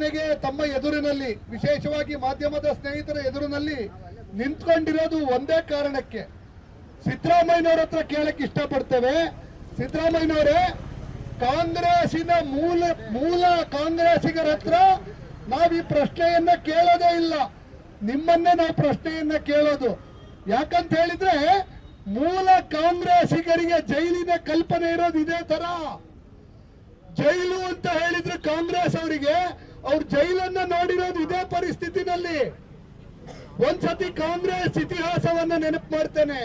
ಪ್ರತಿಭಟನೆಗೆ ತಮ್ಮ ಎದುರಿನಲ್ಲಿ, ವಿಶೇಷವಾಗಿ ಮಾಧ್ಯಮದ ಸ್ನೇಹಿತರ ಎದುರಿನಲ್ಲಿ ನಿಂತ್ಕೊಂಡಿರೋದು ಒಂದೇ ಕಾರಣಕ್ಕೆ. ಸಿದ್ದರಾಮಯ್ಯನವ್ರ ಹತ್ರ ಕೇಳಕ್ ಇಷ್ಟಪಡ್ತೇವೆ. ಸಿದ್ದರಾಮಯ್ಯನವರೇ, ಕಾಂಗ್ರೆಸ್ಸಿನ ಮೂಲ ಮೂಲ ಕಾಂಗ್ರೆಸ್ಸಿಗರ ಹತ್ರ ನಾವ್ ಈ ಪ್ರಶ್ನೆಯನ್ನ ಕೇಳೋದೇ ಇಲ್ಲ. ನಿಮ್ಮನ್ನೇ ನಾವು ಪ್ರಶ್ನೆಯನ್ನ ಕೇಳೋದು. ಯಾಕಂತ ಹೇಳಿದ್ರೆ, ಮೂಲ ಕಾಂಗ್ರೆಸ್ಸಿಗರಿಗೆ ಜೈಲಿನ ಕಲ್ಪನೆ ಇರೋದು ಇದೇ ತರ. ಜೈಲು ಅಂತ ಹೇಳಿದ್ರೆ ಕಾಂಗ್ರೆಸ್ ಅವರಿಗೆ ಅವ್ರು ಜೈಲನ್ನ ನೋಡಿರೋದು ಇದೇ ಪರಿಸ್ಥಿತಿನಲ್ಲಿ. ಒಂದ್ಸತಿ ಕಾಂಗ್ರೆಸ್ ಇತಿಹಾಸವನ್ನ ನೆನಪು ಮಾಡ್ತೇನೆ.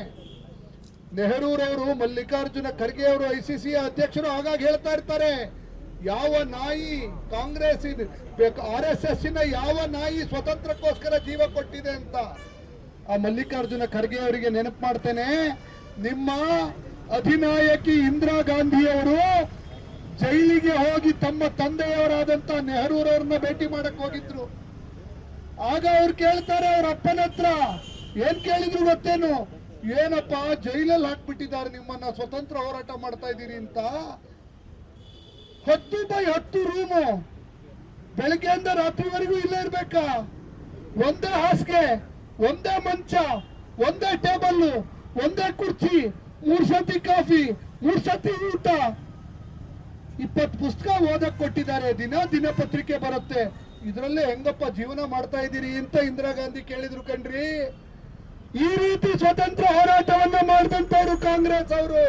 ನೆಹರೂರವರು, ಮಲ್ಲಿಕಾರ್ಜುನ ಖರ್ಗೆ ಅವರು ಐಸಿಸಿ ಅಧ್ಯಕ್ಷರು ಆಗಾಗ ಹೇಳ್ತಾ ಇರ್ತಾರೆ, ಯಾವ ನಾಯಿ ಕಾಂಗ್ರೆಸ್ ಆರ್ ಎಸ್ ಎಸ್ ಯಾವ ನಾಯಿ ಸ್ವತಂತ್ರಕ್ಕೋಸ್ಕರ ಜೀವ ಕೊಟ್ಟಿದೆ ಅಂತ ಆ ಮಲ್ಲಿಕಾರ್ಜುನ ಖರ್ಗೆ ಅವರಿಗೆ ನೆನಪು ಮಾಡ್ತೇನೆ. ನಿಮ್ಮ ಅಧಿನಾಯಕಿ ಇಂದಿರಾ ಗಾಂಧಿ ಅವರು ಜೈಲಿಗೆ ಹೋಗಿ ತಮ್ಮ ತಂದೆಯವರಾದಂತ ನೆಹರೂರವ್ರನ್ನ ಭೇಟಿ ಮಾಡಕ್ ಹೋಗಿದ್ರು. ಆಗ ಅವ್ರು ಕೇಳ್ತಾರೆ ಅವ್ರ ಅಪ್ಪನ ಹತ್ರ. ಏನ್ ಕೇಳಿದ್ರು ಗೊತ್ತೇನು? ಏನಪ್ಪ, ಜೈಲಲ್ಲಿ ಹಾಕ್ಬಿಟ್ಟಿದ್ದಾರೆ ನಿಮ್ಮನ್ನ, ಸ್ವತಂತ್ರ ಹೋರಾಟ ಮಾಡ್ತಾ ಇದ್ದೀರಿ ಅಂತ. ಹತ್ತು ಬೈ ಹತ್ತು ರೂಮು. ಬೆಳಗ್ಗೆಯಿಂದ ರಾತ್ರಿವರೆಗೂ ಇಲ್ಲೇ ಇರ್ಬೇಕಾ? ಒಂದೇ ಹಾಸಿಗೆ, ಒಂದೇ ಮಂಚ, ಒಂದೇ ಟೇಬಲ್ ಒಂದೇ ಕುರ್ಚಿ, ಮೂರ್ ಸತಿ ಕಾಫಿ, ಮೂರ್ ಸತಿ ಊಟ. ಇಪ್ಪತ್ತು ಪುಸ್ತಕ ಓದಕ್ ಕೊಟ್ಟಿದ್ದಾರೆ. ದಿನ ದಿನಪತ್ರಿಕೆ ಬರುತ್ತೆ. ಇದ್ರಲ್ಲೇ ಹೆಂಗಪ್ಪ ಜೀವನ ಮಾಡ್ತಾ ಇದ್ದೀರಿ ಅಂತ ಇಂದಿರಾ ಗಾಂಧಿ ಕೇಳಿದ್ರು ಕಣ್ರಿ. ಈ ರೀತಿ ಸ್ವತಂತ್ರ ಹೋರಾಟವನ್ನ ಮಾಡಿದಂತವ್ರು ಕಾಂಗ್ರೆಸ್ ಅವರು.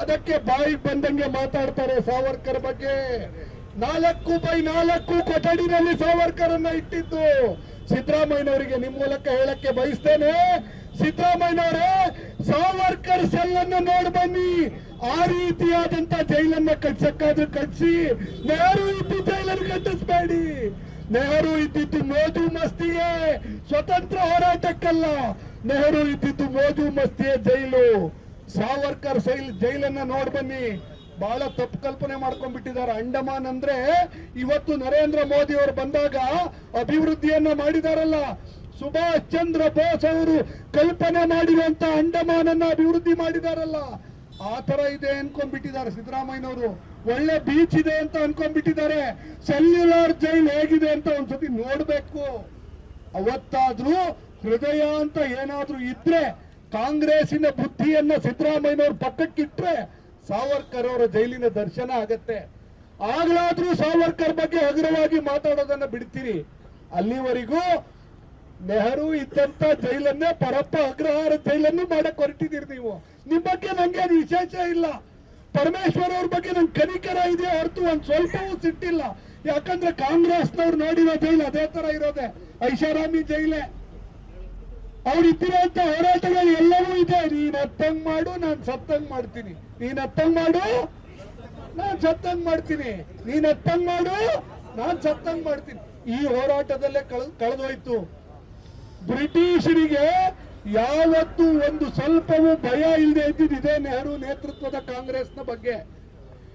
ಅದಕ್ಕೆ ಬಾಯಿ ಬಂದಂಗೆ ಮಾತಾಡ್ತಾರೆ ಸಾವರ್ಕರ್ ಬಗ್ಗೆ. ನಾಲ್ಕು ಬೈ ನಾಲ್ಕು ಕೊಠಡಿನಲ್ಲಿ ಸಾವರ್ಕರ್ ಅನ್ನ ಇಟ್ಟಿದ್ದು. ಸಿದ್ದರಾಮಯ್ಯನವರಿಗೆ ನಿಮ್ಮ ಮೂಲಕ ಹೇಳಕ್ಕೆ ಬಯಸ್ತೇನೆ. ಸಿದ್ದರಾಮಯ್ಯನವರೇ, ಸಾವರ್ಕರ್ ಸೆಲ್ ಅನ್ನು ನೋಡಿ ಬನ್ನಿ. ಆ ರೀತಿಯಾದಂತ ಜೈಲನ್ನ ಕಟ್ಸಕ್ಕಾದ್ರೂ ಕಟ್ಸಿ, ನೆಹರು ಇದ್ದು ಜೈಲನ್ನು ಕಟ್ಟಿಸ್ಬೇಡಿ. ನೆಹರು ಇದ್ದಿದ್ದು ಮೋಜು ಮಸ್ತಿಯೇ, ಸ್ವತಂತ್ರ ಹೋರಾಟಕ್ಕಲ್ಲ. ನೆಹರು ಇದ್ದಿದ್ದು ಮೋಜು ಮಸ್ತಿಯೇ ಜೈಲು. ಸಾವರ್ಕರ್ ಸೈಲ್ ಜೈಲನ್ನ ನೋಡ್ ಬನ್ನಿ. ಬಹಳ ತಪ್ಪು ಕಲ್ಪನೆ ಮಾಡ್ಕೊಂಡ್ಬಿಟ್ಟಿದ್ದಾರೆ. ಅಂಡಮಾನ್ ಅಂದ್ರೆ ಇವತ್ತು ನರೇಂದ್ರ ಮೋದಿ ಅವರು ಬಂದಾಗ ಅಭಿವೃದ್ಧಿಯನ್ನ ಮಾಡಿದಾರಲ್ಲ. ಸುಭಾಷ್ ಚಂದ್ರ ಬೋಸ್ ಅವರು ಕಲ್ಪನೆ ಮಾಡಿರುವಂತ ಅಂಡಮಾನನ್ನ ಅಭಿವೃದ್ಧಿ ಮಾಡಿದಾರಲ್ಲ. ಆ ತರ ಇದೆ ಅನ್ಕೊಂಡ್ಬಿಟ್ಟಿದ್ದಾರೆ ಸಿದ್ದರಾಮಯ್ಯನವರು. ಒಳ್ಳೆ ಬೀಚ್ ಇದೆ ಅಂತ ಅನ್ಕೊಂಡ್ಬಿಟ್ಟಿದ್ದಾರೆ. ಸೆಲ್ಯುಲಾರ್ ಜೈಲ್ ಹೇಗಿದೆ ಅಂತ ಒಂದ್ಸತಿ ನೋಡ್ಬೇಕು. ಅವತ್ತಾದ್ರೂ ಹೃದಯ ಅಂತ ಏನಾದ್ರೂ ಇದ್ರೆ ಕಾಂಗ್ರೆಸ್ಸಿನ ಬುದ್ಧಿಯನ್ನ ಸಿದ್ದರಾಮಯ್ಯನವ್ರ ಪಕ್ಕಕ್ಕಿಟ್ರೆ ಸಾವರ್ಕರ್ ಅವರ ಜೈಲಿನ ದರ್ಶನ ಆಗತ್ತೆ. ಆಗ್ಲಾದ್ರೂ ಸಾವರ್ಕರ್ ಬಗ್ಗೆ ಹಗುರವಾಗಿ ಮಾತಾಡೋದನ್ನ ಬಿಡ್ತೀರಿ. ಅಲ್ಲಿವರೆಗೂ ನೆಹರು ಇದ್ದಂತ ಜೈಲನ್ನೇ ಪರಪ್ಪ ಅಗ್ರಹಾರ ಜೈಲನ್ನು ಮಾಡಕ್ ಹೊರಟಿದ್ದೀರಿ ನೀವು. ನಿಮ್ ಬಗ್ಗೆ ನಂಗೆ ವಿಶೇಷ ಇಲ್ಲ. ಪರಮೇಶ್ವರ್ ಅವ್ರ ಬಗ್ಗೆ ನಂಗೆ ಕನಿಕರ ಇದೆ ಹೊರತು ಒಂದ್ ಸ್ವಲ್ಪವೂ ಸಿಟ್ಟಿಲ್ಲ. ಯಾಕಂದ್ರೆ ಕಾಂಗ್ರೆಸ್ನವ್ರು ನೋಡಿರೋ ಜೈಲ್ ಅದೇ ತರ ಇರೋದೆ. ಐಷಾರಾಮಿ ಜೈಲೆ. ಅವ್ರು ಇದ್ದಿರೋಂತ ಹೋರಾಟಗಳು ಎಲ್ಲವೂ ಇದೆ. ನೀನ್ ಹತ್ತಂಗ್ ಮಾಡು, ನಾನ್ ಸತ್ತಂಗ್ ಮಾಡ್ತೀನಿ. ನೀನ್ ಹತ್ತಂಗ್ ಮಾಡು, ನಾನ್ ಸತ್ತಂಗ್ ಮಾಡ್ತೀನಿ. ನೀನ್ ಅತ್ತಂಗ್ ಮಾಡು, ನಾನ್ ಸತ್ತಂಗ್ ಮಾಡ್ತೀನಿ. ಈ ಹೋರಾಟದಲ್ಲೇ ಕಳ್ ಕಳೆದೋಯ್ತು ಬ್ರಿಟಿಷರಿಗೆ ಯಾವತ್ತೂ ಒಂದು ಸ್ವಲ್ಪವೂ ಭಯ ಇಲ್ಲದೆ ಇದ್ದಿದ್ದು ಇದೇ ನೆಹರು ನೇತೃತ್ವದ ಕಾಂಗ್ರೆಸ್ನ ಬಗ್ಗೆ.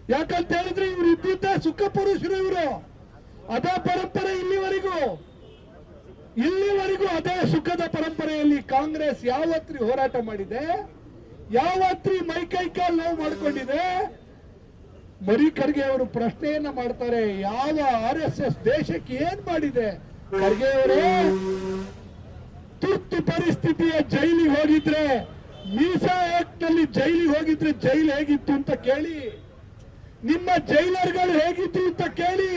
ಯಾಕಂತ ಹೇಳಿದ್ರೆ ಇವ್ರು ಇದ್ದಿದ್ದ ಸುಖ ಪುರುಷರು ಇವರು. ಅದೇ ಪರಂಪರೆ ಇಲ್ಲಿವರೆಗೂ. ಇಲ್ಲಿವರೆಗೂ ಅದೇ ಸುಖದ ಪರಂಪರೆಯಲ್ಲಿ ಕಾಂಗ್ರೆಸ್ ಯಾವತ್ರಿ ಹೋರಾಟ ಮಾಡಿದೆ? ಯಾವತ್ರಿ ಮೈ ಕೈ ಕಾಲು ನೋವು ಮಾಡ್ಕೊಂಡಿದೆ? ಮರಿ ಖರ್ಗೆ ಅವರು ಪ್ರಶ್ನೆಯನ್ನ ಮಾಡ್ತಾರೆ, ಯಾವ ಆರ್ ಎಸ್ ಎಸ್ ದೇಶಕ್ಕೆ ಏನ್ ಮಾಡಿದೆ? ಖರ್ಗೆ ಅವರೇ ತುರ್ತು ಪರಿಸ್ಥಿತಿಯ ಜೈಲಿಗೆ ಹೋಗಿದ್ರೆ ಮೀಸಾ ಆಕ್ಟ್ ಅಲ್ಲಿ ಜೈಲಿಗೆ ಹೋಗಿದ್ರೆ ಜೈಲು ಹೇಗಿತ್ತು ಅಂತ ಕೇಳಿ, ನಿಮ್ಮ ಜೈಲರ್ಗಳು ಹೇಗಿತ್ತು ಅಂತ ಕೇಳಿ,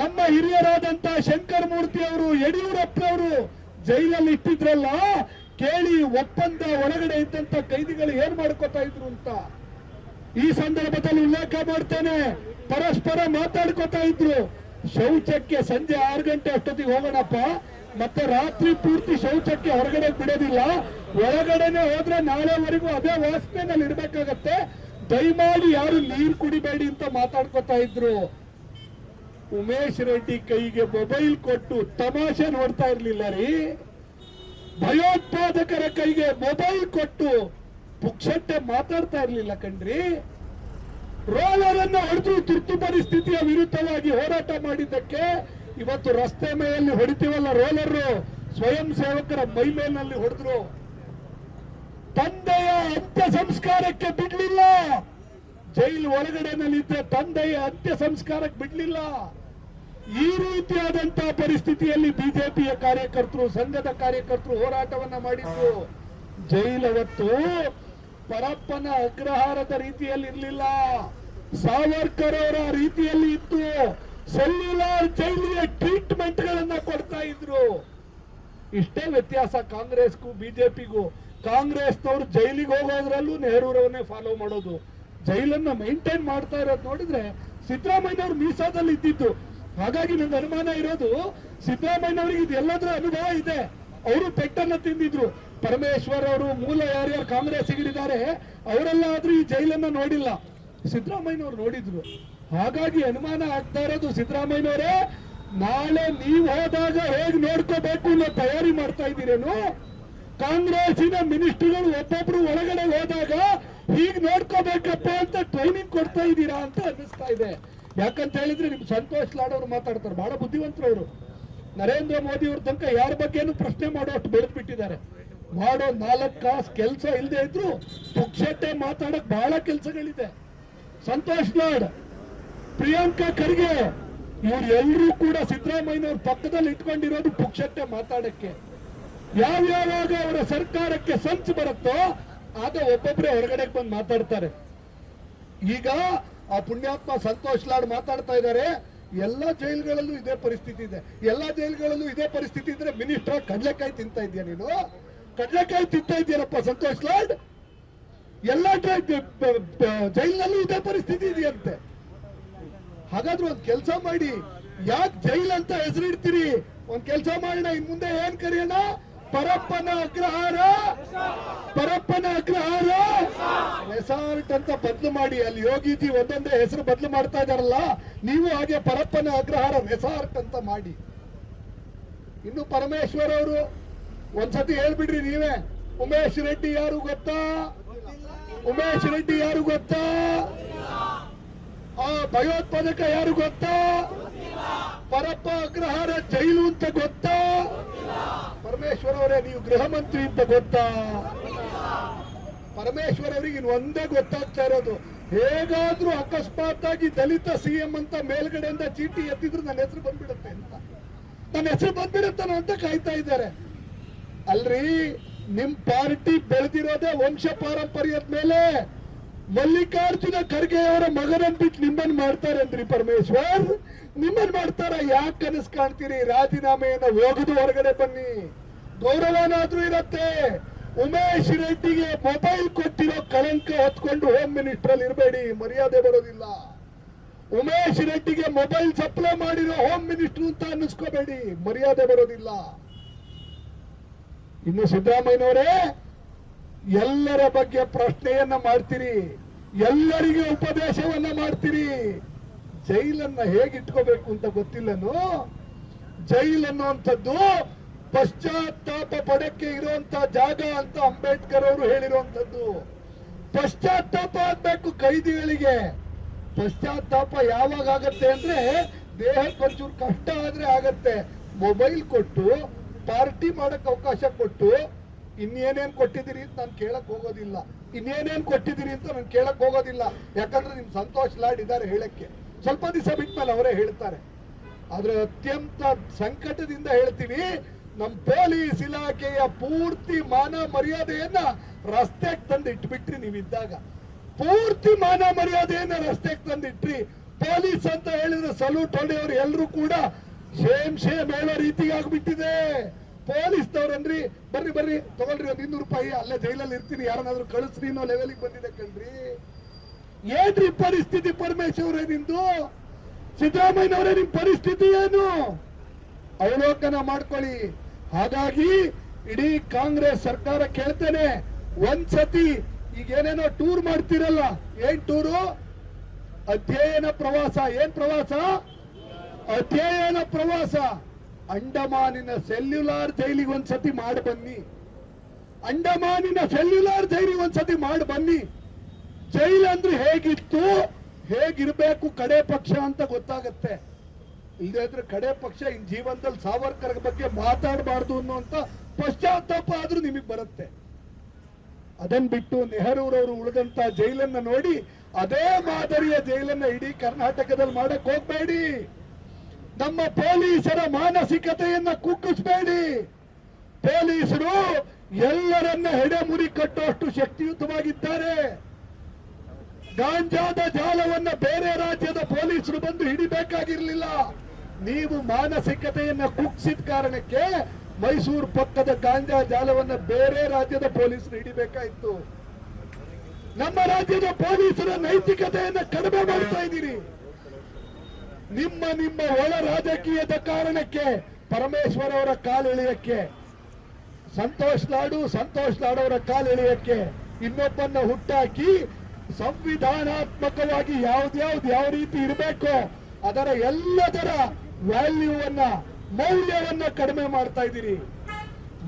ನಮ್ಮ ಹಿರಿಯರಾದಂತ ಶಂಕರ್ ಮೂರ್ತಿ ಅವರು, ಯಡಿಯೂರಪ್ಪನವರು ಜೈಲಲ್ಲಿ ಇಟ್ಟಿದ್ರಲ್ಲ, ಕೇಳಿ ಒಪ್ಪಂದ ಒಳಗಡೆ ಇದ್ದಂತ ಕೈದಿಗಳು ಏನ್ ಮಾಡ್ಕೋತಾ ಇದ್ರು ಅಂತ. ಈ ಸಂದರ್ಭದಲ್ಲಿ ಉಲ್ಲೇಖ ಮಾಡ್ತೇನೆ, ಪರಸ್ಪರ ಮಾತಾಡ್ಕೋತಾ ಇದ್ರು. ಶೌಚಕ್ಕೆ ಸಂಜೆ ಆರು ಗಂಟೆ ಅಷ್ಟೊತ್ತಿಗೆ ಹೋಗೋಣಪ್ಪ. ಮತ್ತೆ ರಾತ್ರಿ ಪೂರ್ತಿ ಶೌಚಕ್ಕೆ ಹೊರಗಡೆ ಬಿಡೋದಿಲ್ಲ. ಒಳಗಡೆನೆ ಹೋದ್ರೆ ನಾಳೆವರೆಗೂ ಅದೇ ವಾಸನೆನಲ್ಲಿ ಇರ್ಬೇಕಾಗತ್ತೆ. ದಯಮಾಡಿ ಯಾರು ನೀರು ಕುಡಿಬೇಡಿ ಅಂತ ಮಾತಾಡ್ಕೋತಾ ಇದ್ರು. ಉಮೇಶ್ ರೆಡ್ಡಿ ಕೈಗೆ ಮೊಬೈಲ್ ಕೊಟ್ಟು ತಮಾಷೆ ನೋಡ್ತಾ ಇರ್ಲಿಲ್ಲ ರೀ. ಭಯೋತ್ಪಾದಕರ ಕೈಗೆ ಮೊಬೈಲ್ ಕೊಟ್ಟು ಪುಕ್ಷಟ್ಟೆ ಮಾತಾಡ್ತಾ ಇರ್ಲಿಲ್ಲ ಕಣ್ರಿ. ರೋಲರ್ ಅನ್ನು ಹೊಡೆದು ತುರ್ತು ಪರಿಸ್ಥಿತಿಯ ವಿರುದ್ಧವಾಗಿ ಹೋರಾಟ ಮಾಡಿದ್ದಕ್ಕೆ ಇವತ್ತು ರಸ್ತೆ ಮೇಲೆ ಹೊಡಿತೀವಲ್ಲ ರೋಲರ್, ಸ್ವಯಂ ಸೇವಕರ ಮೈ ಮೇಲಿನಲ್ಲಿ ಹೊಡೆದ್ರು. ತಂದೆಯ ಅಂತ್ಯ ಸಂಸ್ಕಾರಕ್ಕೆ ಬಿಡ್ಲಿಲ್ಲ. ಜೈಲು ಒಳಗಡೆನಲ್ಲಿದ್ದ ತಂದೆಯ ಅಂತ್ಯ ಸಂಸ್ಕಾರಕ್ಕೆ ಬಿಡ್ಲಿಲ್ಲ. ಈ ರೀತಿಯಾದಂತಹ ಪರಿಸ್ಥಿತಿಯಲ್ಲಿ ಬಿಜೆಪಿಯ ಕಾರ್ಯಕರ್ತರು, ಸಂಘದ ಕಾರ್ಯಕರ್ತರು ಹೋರಾಟವನ್ನ ಮಾಡಿದ್ರು. ಜೈಲವತ್ತು ಪರಪ್ಪನ ಅಗ್ರಹಾರದ ರೀತಿಯಲ್ಲಿ ಇರಲಿಲ್ಲ ಸಾವರ್ಕರ್ ಅವರ ರೀತಿಯಲ್ಲಿ ಇತ್ತು. ಸೆಲ್ಯುಲಾರ್ ಜೈಲಿಗೆ ಟ್ರೀಟ್ಮೆಂಟ್ ಗಳನ್ನ ಕೊಡ್ತಾ ಇದ್ರು. ಇಷ್ಟೇ ವ್ಯತ್ಯಾಸ ಕಾಂಗ್ರೆಸ್ಗೂ, ಬಿಜೆಪಿಗೂ. ಕಾಂಗ್ರೆಸ್ನವರು ಜೈಲಿಗೆ ಹೋಗೋದ್ರಲ್ಲೂ ನೆಹರೂರವನ್ನೇ ಫಾಲೋ ಮಾಡೋದು. ಜೈಲನ್ನ ಮೈಂಟೈನ್ ಮಾಡ್ತಾ ಇರೋದು ನೋಡಿದ್ರೆ ಸಿದ್ದರಾಮಯ್ಯನವ್ರು ಮೀಸಾದಲ್ಲಿ ಇದ್ದಿದ್ದು. ಹಾಗಾಗಿ ನನ್ನ ಅನುಮಾನ ಇರೋದು, ಸಿದ್ದರಾಮಯ್ಯನವರಿಗೆ ಇದೆಲ್ಲದರ ಅನುಭವ ಇದೆ. ಅವರು ಪೆಟ್ಟನ್ನ ತಿಂದಿದ್ರು. ಪರಮೇಶ್ವರ್ ಅವರು ಮೂಲ ಯಾರ್ಯಾರು ಕಾಂಗ್ರೆಸ್ಸಿಗರಿದ್ದಾರೆ ಅವರೆಲ್ಲ ಆದ್ರೂ ಈ ಜೈಲನ್ನ ನೋಡಿಲ್ಲ. ಸಿದ್ದರಾಮಯ್ಯನವ್ರು ನೋಡಿದ್ರು. ಹಾಗಾಗಿ ಅನುಮಾನ ಆಗ್ತಾ ಇರೋದು ಸಿದ್ದರಾಮಯ್ಯನವರೇ, ನಾಳೆ ನೀವು ಹೋದಾಗ ಹೇಗೆ ನೋಡ್ಕೋಬೇಕು ಅನ್ನೋ ತಯಾರಿ ಮಾಡ್ತಾ ಇದ್ದೀರೇನು ಕಾಂಗ್ರೆಸ್ಸಿನ ಮಿನಿಸ್ಟರ್ಗಳು ಒಬ್ಬೊಬ್ರು ಒಳಗಡೆ ಹೋದಾಗ ಹೀಗ್ ನೋಡ್ಕೋಬೇಕಪ್ಪ ಅಂತ ಟ್ರೈನಿಂಗ್ ಕೊಡ್ತಾ ಇದ್ದೀರಾ ಅಂತ ಅನ್ನಿಸ್ತಾ ಇದೆ. ಯಾಕಂತ ಹೇಳಿದ್ರೆ ನಿಮ್ ಸಂತೋಷ್ ಲಾಡ್ ಅವರು ಮಾತಾಡ್ತಾರೆ. ಬಹಳ ಬುದ್ಧಿವಂತರು ಅವರು. ನರೇಂದ್ರ ಮೋದಿ ಅವ್ರ ತನಕ ಯಾರ ಬಗ್ಗೆನೂ ಪ್ರಶ್ನೆ ಮಾಡೋಷ್ಟು ಬೆಳೆದು ಬಿಟ್ಟಿದ್ದಾರೆ ಮಾಡೋ ನಾಲ್ಕು ಕಾಸು ಕೆಲಸ ಇಲ್ಲದೆ ಇದ್ರು ಪುಕ್ಷಟ್ಟೆ ಮಾತಾಡಕ್ ಬಹಳ ಕೆಲಸಗಳಿದೆ. ಸಂತೋಷ್ ಲಾಡ್ ಪ್ರಿಯಾಂಕಾ ಖರ್ಗೆ, ಇವ್ರು ಎಲ್ಲರೂ ಕೂಡ ಸಿದ್ದರಾಮಯ್ಯನವ್ರ ಪಕ್ಕದಲ್ಲಿ ಇಟ್ಕೊಂಡಿರೋದು ಪುಕ್ಷಟ್ಟೆ ಮಾತಾಡಕ್ಕೆ. ಯಾವ್ಯಾವಾಗ ಅವರ ಸರ್ಕಾರಕ್ಕೆ ಸಂಚು ಬರುತ್ತೋ, ಆಗ ಒಬ್ಬೊಬ್ಬರೇ ಹೊರಗಡೆ ಬಂದು ಮಾತಾಡ್ತಾರೆ. ಈಗ ಆ ಪುಣ್ಯಾತ್ಮ ಸಂತೋಷ್ ಲಾಡ್ ಮಾತಾಡ್ತಾ ಇದ್ದಾರೆ ಎಲ್ಲಾ ಜೈಲ್ಗಳಲ್ಲೂ ಇದೇ ಪರಿಸ್ಥಿತಿ ಇದೆ. ಎಲ್ಲಾ ಜೈಲ್ಗಳಲ್ಲೂ ಇದೇ ಪರಿಸ್ಥಿತಿ ಇದ್ರೆ ಮಿನಿಸ್ಟರ್ ಕಡ್ಲೆಕಾಯಿ ತಿಂತ ಇದೆಯಾ ನೀನು? ಕಡ್ಲೆಕಾಯಿ ತಿಂತ ಇದೆಯಲ್ಲಪ್ಪ ಸಂತೋಷ್ ಲಾಡ್? ಎಲ್ಲ ಜೈಲ್ನಲ್ಲೂ ಇದೇ ಪರಿಸ್ಥಿತಿ ಇದೆಯಂತೆ. ಹಾಗಾದ್ರೆ ಒಂದ್ ಕೆಲಸ ಮಾಡಿ. ಯಾಕೆ ಜೈಲ್ ಅಂತ ಹೆಸರಿಡ್ತೀರಿ? ಒಂದ್ ಕೆಲಸ ಮಾಡೋಣ, ಇನ್ ಮುಂದೆ ಏನ್ ಕರೆಯೋಣ? ಪರಪ್ಪನ ಅಗ್ರಹಾರ! ಪರಪ್ಪನ ಅಗ್ರಹಾರ! ರೆಸಾರ್ಟ್ ಅಂತ ಬದ್ಲು ಮಾಡಿ, ಅಲ್ಲಿ ಯೋಗಿಜಿ ಒಂದೊಂದೇ ಹೆಸರು ಬದ್ಲು ಮಾಡ್ತಾ ಇದಾರಲ್ಲ, ನೀವು ಹಾಗೆ ಪರಪ್ಪನ ಅಗ್ರಹಾರ ರೆಸಾರ್ಟ್ ಅಂತ ಮಾಡಿ. ಇನ್ನು ಪರಮೇಶ್ವರ್ ಅವರು, ಒಂದ್ಸತಿ ಹೇಳ್ಬಿಡ್ರಿ ನೀವೇ, ಉಮೇಶ್ ರೆಡ್ಡಿ ಯಾರು ಗೊತ್ತಾ? ಉಮೇಶ್ ರೆಡ್ಡಿ ಯಾರು ಗೊತ್ತಾ? ಆ ಭಯೋತ್ಪಾದಕ ಯಾರು ಗೊತ್ತಾ? ಪರಪ್ಪ ಅಗ್ರಹಾರ ಜೈಲು ಅಂತ ಗೊತ್ತಾ? ಪರಮೇಶ್ವರ್ ಅವರೇ, ನೀವು ಗೃಹ ಮಂತ್ರಿ ಅಂತ ಗೊತ್ತಾ? ಪರಮೇಶ್ವರ್ ಅವರಿಗೆ ಒಂದೇ ಗೊತ್ತಾಗ್ತಾ ಇರೋದು, ಹೇಗಾದ್ರೂ ಅಕಸ್ಮಾತ್ ಆಗಿ ದಲಿತ ಸಿಎಂ ಅಂತ ಮೇಲ್ಗಡೆಯಿಂದ ಚೀಟಿ ಎತ್ತಿದ್ರು ನನ್ನ ಹೆಸರು ಬಂದ್ಬಿಡುತ್ತೆ ಅಂತ. ನನ್ನ ಹೆಸರು ಬಂದ್ಬಿಡುತ್ತಾನ ಅಂತ ಕಾಯ್ತಾ ಇದ್ದಾರೆ. ಅಲ್ರಿ, ನಿಮ್ ಪಾರ್ಟಿ ಬೆಳೆದಿರೋದೇ ವಂಶ ಪಾರಂಪರ್ಯದ ಮೇಲೆ. ಮಲ್ಲಿಕಾರ್ಜುನ ಖರ್ಗೆ ಅವರ ಮಗನನ್ ಬಿಟ್ಟು ನಿಮ್ಮನ್ ಮಾಡ್ತಾರೆ ಅಂದ್ರಿ ಪರಮೇಶ್ವರ್. ನಿಮ್ಮನ್ ಮಾಡ್ತಾರ ಯಾಕೆ ಕನಸು ಕಾಣ್ತೀರಿ? ರಾಜೀನಾಮೆಯನ್ನ ಹೋಗದು ಹೊರಗಡೆ ಬನ್ನಿ. ಗೌರವನಾದ್ರೂ ಇರತ್ತೆ. ಉಮೇಶ್ ರೆಡ್ಡಿಗೆ ಮೊಬೈಲ್ ಕೊಟ್ಟಿರೋ ಕಳಂಕ ಹೊತ್ಕೊಂಡು ಹೋಮ್ ಮಿನಿಸ್ಟರ್ ಅಲ್ಲಿ ಇರಬೇಡಿ. ಮರ್ಯಾದೆ ಬರೋದಿಲ್ಲ. ಉಮೇಶ್ ರೆಡ್ಡಿಗೆ ಮೊಬೈಲ್ ಸಪ್ಲೈ ಮಾಡಿರೋ ಹೋಮ್ ಮಿನಿಸ್ಟರ್ ಅಂತ ಅನ್ನಿಸ್ಕೋಬೇಡಿ. ಮರ್ಯಾದೆ ಬರೋದಿಲ್ಲ. ಇನ್ನು ಸಿದ್ದರಾಮಯ್ಯನವರೇ ಎಲ್ಲರ ಬಗ್ಗೆ ಪ್ರಶ್ನೆಯನ್ನ ಮಾಡ್ತೀರಿ. ಎಲ್ಲರಿಗೆ ಉಪದೇಶವನ್ನ ಮಾಡ್ತೀರಿ. ಜೈಲನ್ನ ಹೇಗೆ ಇಟ್ಕೋಬೇಕು ಅಂತ ಗೊತ್ತಿಲ್ಲನು? ಜೈಲ್ ಅನ್ನುವಂಥದ್ದು ಪಶ್ಚಾತ್ತಾಪ ಪಡಕ್ಕೆ ಇರುವಂತ ಜಾಗ ಅಂತ ಅಂಬೇಡ್ಕರ್ ಅವರು ಹೇಳಿರುವಂತದ್ದು ಪಶ್ಚಾತ್ತಾಪ ಆಗ್ಬೇಕು ಕೈದಿಗಳಿಗೆ. ಪಶ್ಚಾತ್ತಾಪ ಯಾವಾಗ ಆಗತ್ತೆ ಅಂದ್ರೆ ದೇಹಕ್ಕೆ ಒಂಚೂರು ಕಷ್ಟ ಆದ್ರೆ ಆಗತ್ತೆ. ಮೊಬೈಲ್ ಕೊಟ್ಟು, ಪಾರ್ಟಿ ಮಾಡಕ್ ಅವಕಾಶ ಕೊಟ್ಟು ಇನ್ನೇನೇನ್ ಕೊಟ್ಟಿದ್ದೀರಿ ಅಂತ ನಾನು ಕೇಳಕ್ ಹೋಗೋದಿಲ್ಲ. ಇನ್ನೇನೇನ್ ಕೊಟ್ಟಿದ್ದೀರಿ ಅಂತ ನಾನು ಕೇಳಕ್ ಹೋಗೋದಿಲ್ಲ. ಯಾಕಂದ್ರೆ ನಿಮ್ ಸಂತೋಷ್ ಲಾಡ್ ಇದ್ದಾರೆ ಹೇಳಕ್ಕೆ. ಸ್ವಲ್ಪ ದಿವಸ ಬಿಟ್ಮೇಲೆ ಅವರೇ ಹೇಳ್ತಾರೆ. ಆದ್ರೆ ಅತ್ಯಂತ ಸಂಕಟದಿಂದ ಹೇಳ್ತೀನಿ, ನಮ್ ಪೊಲೀಸ್ ಇಲಾಖೆಯ ಪೂರ್ತಿ ಮಾನ ಮರ್ಯಾದೆಯನ್ನ ರಸ್ತೆಗೆ ತಂದು ಇಟ್ಬಿಟ್ರಿ ನೀವಿದ್ದಾಗ. ಪೂರ್ತಿ ಮಾನ ಮರ್ಯಾದೆಯನ್ನ ರಸ್ತೆಗೆ ತಂದಿಟ್ರಿ. ಪೊಲೀಸ್ ಅಂತ ಹೇಳಿದ್ರೆ ಸಲ್ಯೂಟ್ ಹೊಡೆಯವರು ಎಲ್ಲರೂ ಕೂಡ ಶೇಮ್ ಶೇಮ್ ಹೇಳೋ ರೀತಿಗೆ ಆಗ್ಬಿಟ್ಟಿದೆ. ಪೊಲೀಸ್ನವ್ರನ್ರಿ ಬರ್ರಿ ಬರ್ರಿ. ತಗೊಳ್ರಿ, ಒಂದ್ ಇನ್ನೂರು ರೂಪಾಯಿ. ಅಲ್ಲೇ ಜೈಲಲ್ಲಿ ಇರ್ತೀನಿ. ಯಾರನ್ನಾದ್ರೂ ಕಳಿಸ್ರಿ ಅನ್ನೋ ಲೆವೆಲಿಗೆ ಬಂದಿದೆ ಕಣ್ರಿ. ಏನ್ರಿ ಪರಿಸ್ಥಿತಿ ಪರಮೇಶ್ವರೇ ನಿಂದು? ಸಿದ್ದರಾಮಯ್ಯನವರೇ, ನಿಮ್ ಪರಿಸ್ಥಿತಿ ಏನು? ಅವಲೋಕನ ಮಾಡ್ಕೊಳ್ಳಿ. ಹಾಗಾಗಿ ಇಡೀ ಕಾಂಗ್ರೆಸ್ ಸರ್ಕಾರ ಕೇಳ್ತೇನೆ, ಒಂದ್ಸತಿ ಈಗ ಏನೇನೋ ಟೂರ್ ಮಾಡ್ತಿರಲ್ಲ, ಏನ್ ಟೂರು? ಅಧ್ಯಯನ ಪ್ರವಾಸ. ಏನ್ ಪ್ರವಾಸ? ಅಧ್ಯಯನ ಪ್ರವಾಸ. ಅಂಡಮಾನಿನ ಸೆಲ್ಯುಲಾರ್ ಜೈಲಿಗೆ ಒಂದ್ಸತಿ ಮಾಡಿ ಬನ್ನಿ. ಅಂಡಮಾನಿನ ಸೆಲ್ಯುಲಾರ್ ಜೈಲಿಗೆ ಒಂದ್ಸತಿ ಮಾಡಿ ಬನ್ನಿ. ಜೈಲ್ ಅಂದ್ರೆ ಹೇಗಿತ್ತು? ಹೇಗಿರ್ಬೇಕು ಕಡೆ ಪಕ್ಷ ಅಂತ ಗೊತ್ತಾಗತ್ತೆ. ಇಲ್ಲದೆ ಇದ್ರೆ ಕಡೆ ಪಕ್ಷ ಇನ್ ಜೀವನದಲ್ಲಿ ಸಾವರ್ಕರ್ ಬಗ್ಗೆ ಮಾತಾಡಬಾರ್ದು ಅನ್ನುವಂತ ಪಶ್ಚಾತ್ತಾಪ ಆದ್ರೂ ನಿಮಗೆ ಬರುತ್ತೆ. ಅದನ್ ಬಿಟ್ಟು ನೆಹರೂರವರು ಉಳಿದಂತ ಜೈಲನ್ನ ನೋಡಿ, ಅದೇ ಮಾದರಿಯ ಜೈಲನ್ನ ಇಡೀ ಕರ್ನಾಟಕದಲ್ಲಿ ಮಾಡಕ್ ಹೋಗ್ಬೇಡಿ. ನಮ್ಮ ಪೊಲೀಸರ ಮಾನಸಿಕತೆಯನ್ನ ಕುಗ್ಗಿಸಬೇಡಿ. ಪೊಲೀಸರು ಎಲ್ಲರನ್ನ ಹೆಡೆಮುರಿ ಕಟ್ಟುವಷ್ಟು ಶಕ್ತಿಯುತವಾಗಿದ್ದಾರೆ. ಗಾಂಜಾದ ಜಾಲವನ್ನ ಬೇರೆ ರಾಜ್ಯದ ಪೊಲೀಸರು ಬಂದು ಹಿಡಿಬೇಕಾಗಿರ್ಲಿಲ್ಲ. ನೀವು ಮಾನಸಿಕತೆಯನ್ನ ಕುಗ್ಸಿದ ಕಾರಣಕ್ಕೆ ಮೈಸೂರು ಪಕ್ಕದ ಗಾಂಜಾ ಜಾಲವನ್ನ ಬೇರೆ ರಾಜ್ಯದ ಪೊಲೀಸರು ಹಿಡಿಬೇಕಾಯ್ತು. ನಮ್ಮ ರಾಜ್ಯದ ಪೊಲೀಸರ ನೈತಿಕತೆಯನ್ನ ಕಡಿಮೆ ಮಾಡ್ತಾ ಇದ್ದೀರಿ. ನಿಮ್ಮ ನಿಮ್ಮ ಒಳ ರಾಜಕೀಯದ ಕಾರಣಕ್ಕೆ, ಪರಮೇಶ್ವರ್ ಅವರ ಕಾಲೆಳೆಯಕ್ಕೆ ಸಂತೋಷ್ ಲಾಡು ಸಂತೋಷ್ ಲಾಡು ಅವರ ಕಾಲೆಳೆಯಕ್ಕೆ ಇನ್ನೊಬ್ಬನ್ನ ಹುಟ್ಟಾಕಿ ಸಂವಿಧಾನಾತ್ಮಕವಾಗಿ ಯಾವ್ದ್ಯಾವ್ದು ಯಾವ ರೀತಿ ಇರಬೇಕು ಅದರ ಎಲ್ಲದರ ವ್ಯಾಲ್ಯೂವನ್ನ, ಮೌಲ್ಯವನ್ನ ಕಡಿಮೆ ಮಾಡ್ತಾ ಇದ್ದೀರಿ.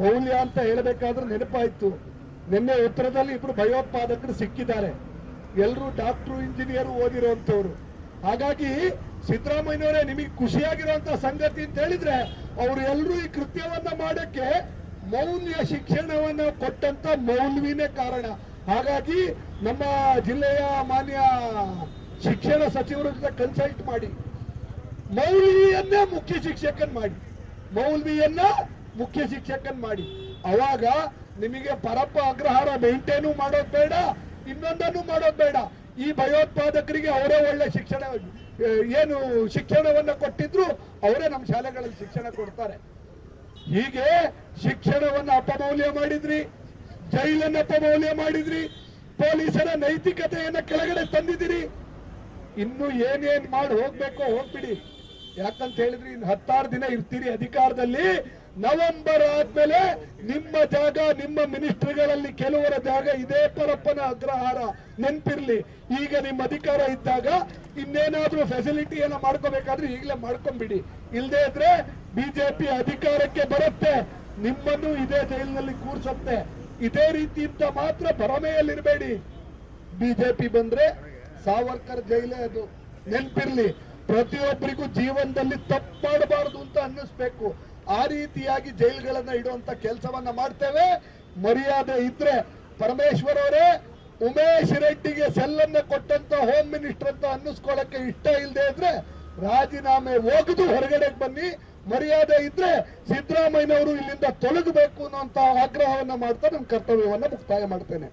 ಮೌಲ್ಯ ಅಂತ ಹೇಳಬೇಕಾದ್ರೆ ನೆನಪಾಯ್ತು. ನಿನ್ನೆ ಉತ್ತರದಲ್ಲಿ ಇಬ್ರು ಭಯೋತ್ಪಾದಕರು ಸಿಕ್ಕಿದ್ದಾರೆ. ಎಲ್ಲರೂ ಡಾಕ್ಟ್ರು, ಇಂಜಿನಿಯರ್ ಓದಿರುವಂತವ್ರು ಹಾಗಾಗಿ ಸಿದ್ದರಾಮಯ್ಯನವರೇ, ನಿಮಗೆ ಖುಷಿಯಾಗಿರುವಂತ ಸಂಗತಿ ಅಂತ ಹೇಳಿದ್ರೆ, ಅವರು ಎಲ್ಲರೂ ಈ ಕೃತ್ಯವನ್ನ ಮಾಡಕ್ಕೆ ಮೌಲ್ಯ ಶಿಕ್ಷಣವನ್ನ ಕೊಟ್ಟಂತ ಮೌಲ್ವಿನೇ ಕಾರಣ. ಹಾಗಾಗಿ ನಮ್ಮ ಜಿಲ್ಲೆಯ ಮಾನ್ಯ ಶಿಕ್ಷಣ ಸಚಿವರ ಜೊತೆ ಕನ್ಸಲ್ಟ್ ಮಾಡಿ. ಮೌಲ್ವಿಯನ್ನ ಮುಖ್ಯ ಶಿಕ್ಷಕನ್ ಮಾಡಿ. ಮೌಲ್ವಿಯನ್ನ ಮುಖ್ಯ ಶಿಕ್ಷಕನ್ ಮಾಡಿ. ಅವಾಗ ನಿಮಗೆ ಪರಪ್ಪ ಅಗ್ರಹಾರ ಮೇಂಟೈನು ಮಾಡೋದು ಬೇಡ, ಇನ್ನೊಂದನ್ನು ಮಾಡೋದು ಬೇಡ. ಈ ಭಯೋತ್ಪಾದಕರಿಗೆ ಅವರೇ ಒಳ್ಳೆ ಶಿಕ್ಷಣ ಏನು ಶಿಕ್ಷಣವನ್ನ ಕೊಟ್ಟಿದ್ರು ಅವರೇ ನಮ್ಮ ಶಾಲೆಗಳಲ್ಲಿ ಶಿಕ್ಷಣ ಕೊಡ್ತಾರೆ. ಹೀಗೆ ಶಿಕ್ಷಣವನ್ನ ಅಪಮೌಲ್ಯ ಮಾಡಿದ್ರಿ, ಜೈಲನ್ನ ಅಪಮೌಲ್ಯ ಮಾಡಿದ್ರಿ, ಪೊಲೀಸರ ನೈತಿಕತೆಯನ್ನ ಕೆಳಗಡೆ ತಂದಿದ್ದೀರಿ. ಇನ್ನು ಏನೇನ್ ಮಾಡಿ ಹೋಗ್ಬೇಕೋ ಹೋಗ್ಬಿಡಿ. ಯಾಕಂತ ಹೇಳಿದ್ರಿ ಇನ್ನು ಹತ್ತಾರು ದಿನ ಇರ್ತೀರಿ ಅಧಿಕಾರದಲ್ಲಿ ನವೆಂಬರ್ ಆದ್ಮೇಲೆ ನಿಮ್ಮ ಜಾಗ, ನಿಮ್ಮ ಮಿನಿಸ್ಟ್ರಿಗಳಲ್ಲಿ ಕೆಲವರ ಜಾಗ ಇದೇ ಪರಪ್ಪನ ಅಗ್ರಹಾರ. ನೆನ್ಪಿರ್ಲಿ. ಈಗ ನಿಮ್ಮ ಅಧಿಕಾರ ಇದ್ದಾಗ ಇನ್ನೇನಾದ್ರೂ ಫೆಸಿಲಿಟಿಯನ್ನ ಮಾಡ್ಕೋಬೇಕಾದ್ರೆ ಈಗಲೇ ಮಾಡ್ಕೊಂಬಿಡಿ. ಇಲ್ಲದೆ ಇದ್ರೆ ಬಿಜೆಪಿ ಅಧಿಕಾರಕ್ಕೆ ಬರುತ್ತೆ. ನಿಮ್ಮನ್ನು ಇದೇ ಜೈಲಿನಲ್ಲಿ ಕೂರ್ಸತ್ತೆ. ಇದೇ ರೀತಿ ಇದ್ದ ಮಾತ್ರ ಭರಮೆಯಲ್ಲಿರಬೇಡಿ. ಬಿಜೆಪಿ ಬಂದ್ರೆ ಸಾವರ್ಕರ್ ಜೈಲೇ ಅದು. ನೆನ್ಪಿರ್ಲಿ. ಪ್ರತಿಯೊಬ್ಬರಿಗೂ ಜೀವನದಲ್ಲಿ ತಪ್ಪು ಮಾಡಬಾರದು ಅಂತ ಅನ್ನಿಸ್ಬೇಕು. ಆ ರೀತಿಯಾಗಿ ಜೈಲ್ಗಳನ್ನ ಇಡುವಂತ ಕೆಲಸವನ್ನ ಮಾಡ್ತೇವೆ. ಮರ್ಯಾದೆ ಇದ್ರೆ ಪರಮೇಶ್ವರ್ ಅವರೇ, ಉಮೇಶ್ ರೆಡ್ಡಿಗೆ ಸೆಲ್ಲನ್ನ ಕೊಟ್ಟಂತ ಹೋಮ್ ಮಿನಿಸ್ಟರ್ ಅಂತ ಅನ್ನಿಸ್ಕೊಳ್ಳಕ್ಕೆ ಇಷ್ಟ ಇಲ್ಲದೆ ಇದ್ರೆ ರಾಜೀನಾಮೆ ಹೋಗದು ಹೊರಗಡೆ ಬನ್ನಿ. ಮರ್ಯಾದೆ ಇದ್ರೆ ಸಿದ್ದರಾಮಯ್ಯನವರು ಇಲ್ಲಿಂದ ತೊಲಗಬೇಕು ಅನ್ನುವಂತ ಆಗ್ರಹವನ್ನ ಮಾಡ್ತಾ ನನ್ನ ಕರ್ತವ್ಯವನ್ನ ಮುಕ್ತಾಯ ಮಾಡ್ತೇನೆ.